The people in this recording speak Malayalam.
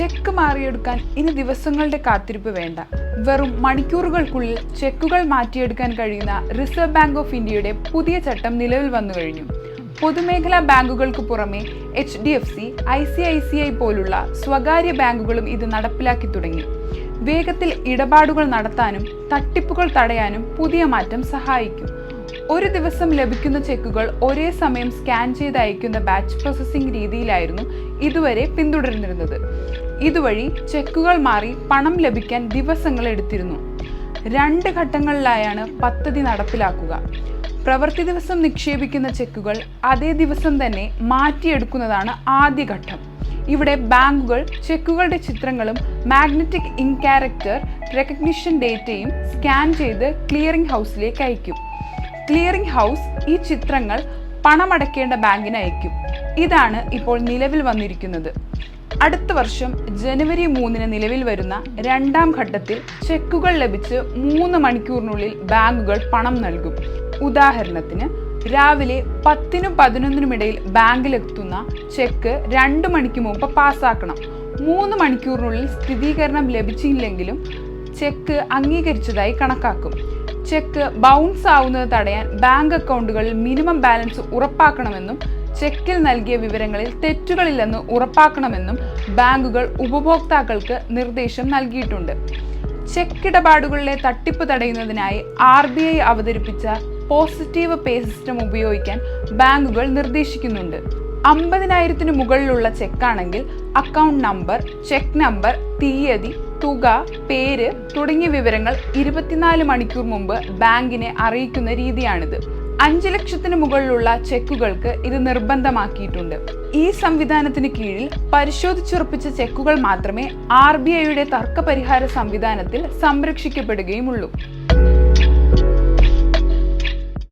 ചെക്ക് മാറിയെടുക്കാൻ ഇനി ദിവസങ്ങളുടെ കാത്തിരിപ്പ് വേണ്ട. വെറും മണിക്കൂറുകൾക്കുള്ളിൽ ചെക്കുകൾ മാറ്റിയെടുക്കാൻ കഴിയുന്ന റിസർവ് ബാങ്ക് ഓഫ് ഇന്ത്യയുടെ പുതിയ ചട്ടം നിലവിൽ വന്നു കഴിഞ്ഞു. പൊതുമേഖലാ ബാങ്കുകൾക്ക് പുറമെ H D F C I C I C I പോലുള്ള സ്വകാര്യ ബാങ്കുകളും ഇത് നടപ്പിലാക്കി തുടങ്ങി. വേഗത്തിൽ ഇടപാടുകൾ നടത്താനും തട്ടിപ്പുകൾ തടയാനും പുതിയ മാറ്റം സഹായിക്കും. ഒരു ദിവസം ലഭിക്കുന്ന ചെക്കുകൾ ഒരേ സമയം സ്കാൻ ചെയ്ത് അയക്കുന്ന ബാച്ച് പ്രോസസ്സിംഗ് രീതിയിലായിരുന്നു ഇതുവരെ പിന്തുടർന്നിരുന്നത്. ഇതുവഴി ചെക്കുകൾ മാറി പണം ലഭിക്കാൻ ദിവസങ്ങൾ എടുത്തിരുന്നു. രണ്ട് ഘട്ടങ്ങളിലായാണ് പദ്ധതി നടപ്പിലാക്കുക. പ്രവൃത്തി ദിവസം നിക്ഷേപിക്കുന്ന ചെക്കുകൾ അതേ ദിവസം തന്നെ മാറ്റിയെടുക്കുന്നതാണ് ആദ്യ ഘട്ടം. ഇവിടെ ബാങ്കുകൾ ചെക്കുകളുടെ ചിത്രങ്ങളും മാഗ്നറ്റിക് ഇൻ ക്യാരക്ടർ റെക്കഗ്നിഷൻ ഡേറ്റയും സ്കാൻ ചെയ്ത് ക്ലിയറിംഗ് ഹൗസിലേക്ക് അയക്കും. ക്ലിയറിംഗ് ഹൗസ് ഈ ചിത്രങ്ങൾ പണമടയ്ക്കേണ്ട ബാങ്കിന് അയക്കും ഇതാണ് ഇപ്പോൾ നിലവിൽ വന്നിരിക്കുന്നത്. അടുത്ത വർഷം ജനുവരി മൂന്നിന് നിലവിൽ വരുന്ന രണ്ടാം ഘട്ടത്തിൽ ചെക്കുകൾ ലഭിച്ച് മൂന്ന് മണിക്കൂറിനുള്ളിൽ ബാങ്കുകൾ പണം നൽകും. ഉദാഹരണത്തിന് രാവിലെ പത്തിനും പതിനൊന്നിനും ഇടയിൽ ബാങ്കിലെത്തുന്ന ചെക്ക് രണ്ട് മണിക്ക് മുമ്പ് പാസ്സാക്കണം. മൂന്ന് മണിക്കൂറിനുള്ളിൽ സ്ഥിരീകരണം ലഭിച്ചില്ലെങ്കിലും ചെക്ക് അംഗീകരിച്ചതായി കണക്കാക്കും. ചെക്ക് ബൗൺസ് ആവുന്നത് തടയാൻ ബാങ്ക് അക്കൗണ്ടുകളിൽ മിനിമം ബാലൻസ് ഉറപ്പാക്കണമെന്നും ചെക്കിൽ നൽകിയ വിവരങ്ങളിൽ തെറ്റുകളില്ലെന്ന് ഉറപ്പാക്കണമെന്നും ബാങ്കുകൾ ഉപഭോക്താക്കൾക്ക് നിർദ്ദേശം നൽകിയിട്ടുണ്ട്. ചെക്ക് ഇടപാടുകളിലെ തട്ടിപ്പ് തടയുന്നതിനായി ആർ ബി ഐ അവതരിപ്പിച്ച പോസിറ്റീവ് പേ സിസ്റ്റം ഉപയോഗിക്കാൻ ബാങ്കുകൾ നിർദ്ദേശിക്കുന്നുണ്ട്. അമ്പതിനായിരത്തിന് മുകളിലുള്ള ചെക്കാണെങ്കിൽ അക്കൗണ്ട് നമ്പർ ചെക്ക് നമ്പർ തീയതി തുക പേര് തുടങ്ങിയ വിവരങ്ങൾ ഇരുപത്തിനാല് മണിക്കൂർ മുമ്പ് ബാങ്കിനെ അറിയിക്കുന്ന രീതിയാണിത്. അഞ്ച് ലക്ഷത്തിന് മുകളിലുള്ള ചെക്കുകൾക്ക് ഇത് നിർബന്ധമാക്കിയിട്ടുണ്ട്. ഈ സംവിധാനത്തിന് കീഴിൽ പരിശോധിച്ചുറപ്പിച്ച ചെക്കുകൾ മാത്രമേ ആർ ബി ഐയുടെ തർക്കപരിഹാര സംവിധാനത്തിൽ സംരക്ഷിക്കപ്പെടുകയുമുള്ളൂ.